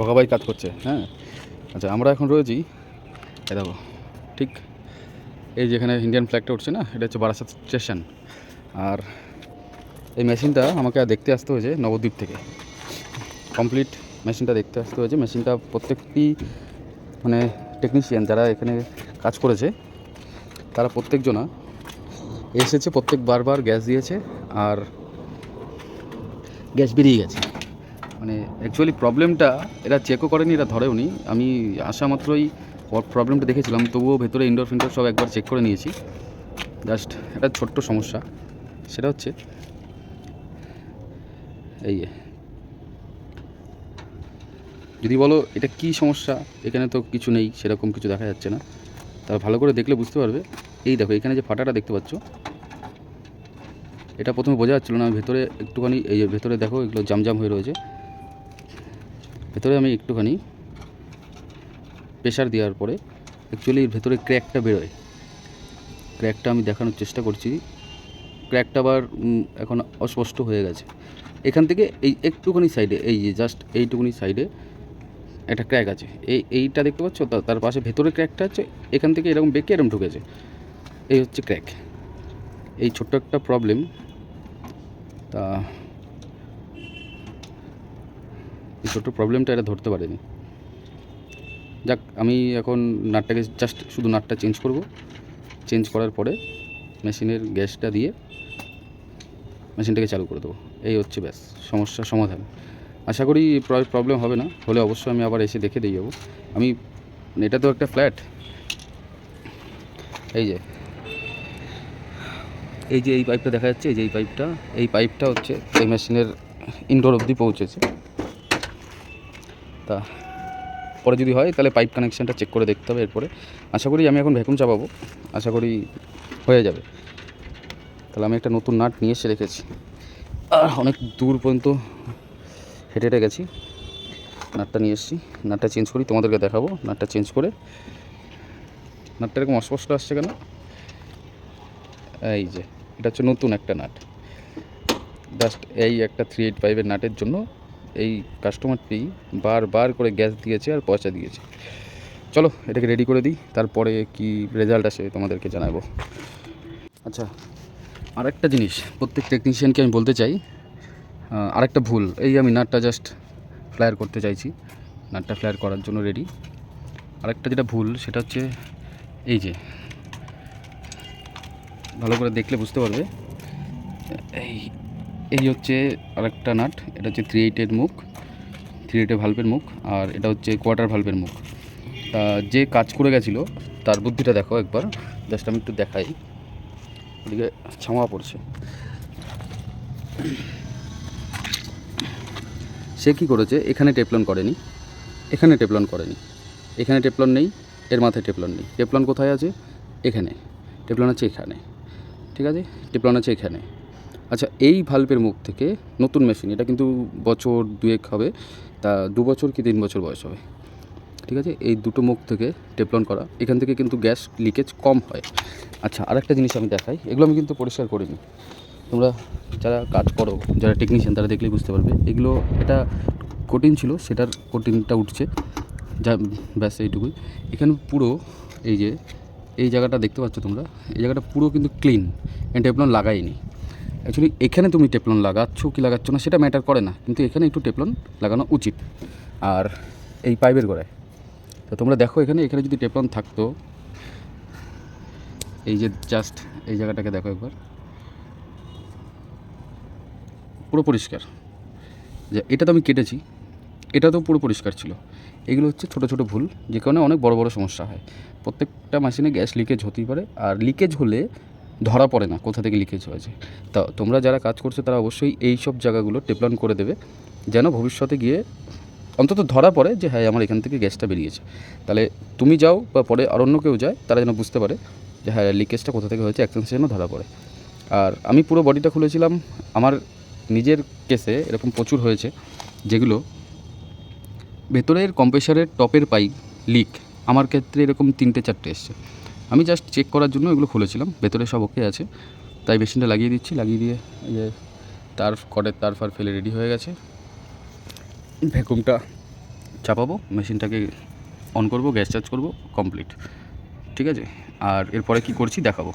ভগাবাই কাজ করছে হ্যাঁ? আচ্ছা আমরা এখন রয়েছি, এ দেখো, ঠিক এই যেখানে ইন্ডিয়ান ফ্ল্যাগটা উঠছে না, এটা হচ্ছে বারাসাত স্টেশন আর এই মেশিনটা আমাকে দেখতে আসতে হয়েছে নবদ্বীপ থেকে। কমপ্লিট মেশিনটা দেখতে আসতে হয়েছে। মেশিনটা প্রত্যেকটি মানে টেকনিশিয়ান যারা এখানে কাজ করেছে, তারা প্রত্যেকজনা এসেছে, প্রত্যেক বারবার গ্যাস দিয়েছে, আর গ্যাস বেরিয়ে গেছে। মানে অ্যাকচুয়ালি প্রবলেমটা এরা চেকও করেনি, এরা ধরেও নি আমি আসা মাত্রই প্রবলেমটা দেখেছিলাম, তবুও ভেতরে ইনডোর ফিনডোর সব একবার চেক করে নিয়েছি। জাস্ট একটা ছোট্ট সমস্যা, সেটা হচ্ছে এই যদি বলো এটা কি সমস্যা, এখানে তো কিছু নেই, সেরকম কিছু দেখা যাচ্ছে না। তা ভালো করে দেখলে বুঝতে পারবে। এই দেখো, এখানে যে ফাটাটা দেখতে পাচ্ছ, এটা প্রথমে বোঝা যাচ্ছিল না ভেতরে একটুখানি, এই ভেতরে দেখো, এগুলো জামজাম হয়ে রয়েছে। ভেতরে আমি একটুখানি প্রেশার দেওয়ার পরে অ্যাকচুয়ালি ভেতরে ক্র্যাকটা বেরোয়। ক্র্যাকটা আমি দেখানোর চেষ্টা করছি। ক্র্যাকটা আবার এখন অস্পষ্ট হয়ে গেছে। এখান থেকে এই একটুখানি সাইডে এই যে জাস্ট এইটুকুনি সাইডে একটা ক্র্যাক আছে। এই, এইটা দেখতে পাচ্ছ? তার পাশে ভেতরে ক্র্যাকটা আছে। এখান থেকে এরকম বেঁকে এরকম ঢুকেছে। এই হচ্ছে ক্র্যাক এই ছোট্ট একটা প্রবলেম তা এই ছোট্ট প্রবলেমটা এটা ধরতে পারেনি। যাক, আমি এখন নাটটাকে জাস্ট শুধু নাটটা চেঞ্জ করব। চেঞ্জ করার পরে মেশিনের গ্যাসটা দিয়ে মেশিনটাকে চালু করে দেবো। এই হচ্ছে ব্যাস সমস্যার সমাধান। আশা করি প্রবলেম হবে না, হলে অবশ্যই আমি আবার এসে দেখে দিয়ে যাব। আমি, এটা তো একটা ফ্ল্যাট এই যে। এই যে এই পাইপটা দেখা যাচ্ছে, এই যে এই পাইপটা এই পাইপটা হচ্ছে এই মেশিনের ইনডোর অবধি পৌঁছেছে। তা পরে যদি হয় তাহলে পাইপ কানেকশানটা চেক করে দেখতে হবে এরপরে। আশা করি আমি এখন ভ্যাকুম চাপাবো। আশা করি হয়ে যাবে। তাহলে আমি একটা নতুন নাট নিয়ে এসে রেখেছি। আর অনেক দূর পর্যন্ত হেঁটে হেঁটে গেছি। নাটটা নিয়ে এসেছি। নাটটা চেঞ্জ করি, তোমাদেরকে দেখাবো। নাটটা চেঞ্জ করে। নাটটা এরকম অস্পষ্ট আসছে কেন? এই যে, এটা হচ্ছে নতুন একটা নাট। জাস্ট এই একটা থ্রি এইট ফাইভের নাটের জন্য এই কাস্টমারটি বারবার করে গ্যাস দিয়েছে আর পয়সা দিয়েছে। চলো, এটাকে রেডি করে দিই, তারপরে কি রেজাল্ট আসে তোমাদেরকে জানাব। আচ্ছা আরেকটা জিনিস, প্রত্যেক টেকনিশিয়ানকে আমি বলতে চাই আরেকটা ভুল, এই আমি নাটটা জাস্ট ফ্লায়ার করতে চাইছি, নাটটা ফ্লায়ার করার জন্য রেডি আরেকটা যেটা ভুল, সেটা হচ্ছে এই যে, ভালো করে দেখলে বুঝতে পারবে, এই এই হচ্ছে আরেকটা নাট, এটা হচ্ছে থ্রি এইটের মুখ থ্রি এইটের ভাল্বের মুখ, আর এটা হচ্ছে কোয়ার্টার ভাল্বের মুখ। তা যে কাজ করে গেছিল, তার বুদ্ধিটা দেখো একবার, জাস্ট আমি একটু দেখাই। এদিকে ছামা পড়ছে। সে কী করেছে, এখানে টেপলন করেনি, এখানে টেপলন করেনি, এখানে টেপলন নেই, এর মাথায় টেপলন নেই। টেপলন কোথায় আছে? এখানে। টেপলন আছে এখানে। ঠিক আছে? টেপলন আছে এখানে। আচ্ছা এই ভাল্বের মুখ থেকে নতুন মেশিন, এটা কিন্তু বছর দুয়েক হবে, তা দু বছর কি তিন বছর বয়স হবে? ঠিক আছে, এই দুটো মুখ থেকে টেপলন করা, এখান থেকে কিন্তু গ্যাস লিকেজ কম হয়। আচ্ছা আরেকটা জিনিস আমি দেখাই, এগুলো আমি কিন্তু পরিষ্কার করিনি। তোমরা যারা কাজ করো, যারা টেকনিশিয়ান তারা দেখলেই বুঝতে পারবে, এগুলো, এটা কঠিন ছিল, সেটার কঠিনটা উঠছে, যা, ব্যাস এইটুকুই। এখানে পুরো এই যে, এই জায়গাটা দেখতে পাচ্ছ তোমরা, এই জায়গাটা পুরো কিন্তু ক্লিন এন্ড টেপলন লাগাইনি। অ্যাকচুয়ালি এখানে তুমি টেপলন লাগাচ্ছ, কি লাগাচ্ছ না, সেটা ম্যাটার করে না। কিন্তু এখানে একটু টেপলন লাগানো উচিত। আর এই পাইপের গোড়ায়। তো তোমরা দেখো এখানে এখানে যদি টেপলন থাকতো, এই যে জাস্ট এই জায়গাটাকে দেখো একবার। পুরো পরিষ্কার। যে এটা তো আমি কেটেছি, এটা তো পুরো পরিষ্কার ছিল। এগুলো হচ্ছে ছোটো ছোটো ভুল, যে কারণে অনেক বড় বড় সমস্যা হয়। প্রত্যেকটা মেশিনে গ্যাস লিকেজ হতেই পারে, আর লিকেজ হলে ধরা পড়ে না, কোথা থেকে লিকেজ হয়েছে। তা তোমরা যারা কাজ করছ, তারা অবশ্যই এই সব জায়গাগুলো টেপলন করে দেবে, যেন ভবিষ্যতে গিয়ে অন্তত ধরা পড়ে যে হ্যাঁ আমার এখান থেকে গ্যাসটা বেরিয়েছে। তাহলে তুমি যাও বা পরে আর অন্য কেউ যায়, তারা যেন বুঝতে পারে যে হ্যাঁ লিকেজটা কোথা থেকে হয়েছে অ্যাক্সেন্স যেন ধরা পড়ে। আর আমি পুরো বডিটা খুলেছিলাম, আমার নিজের কেসে এরকম প্রচুর হয়েছে, যেগুলো ভেতরের কম্প্রেসারের টপের পাইপ লিক আমার ক্ষেত্রে এরকম তিনটে, চারটে এসছে। আমি জাস্ট চেক করার জন্য এগুলো খুলেছিলাম, ভেতরে সব ওকে আছে। তাই মেশিনটা লাগিয়ে দিচ্ছি, লাগিয়ে দিয়ে যে তার কটের তার ফার ফেলে রেডি হয়ে গেছে। ভ্যাকুমটা চাপাবো মেশিনটাকে অন করব গ্যাস চার্জ করব কমপ্লিট ঠিক আছে? আর এরপরে কি করছি, দেখাবো।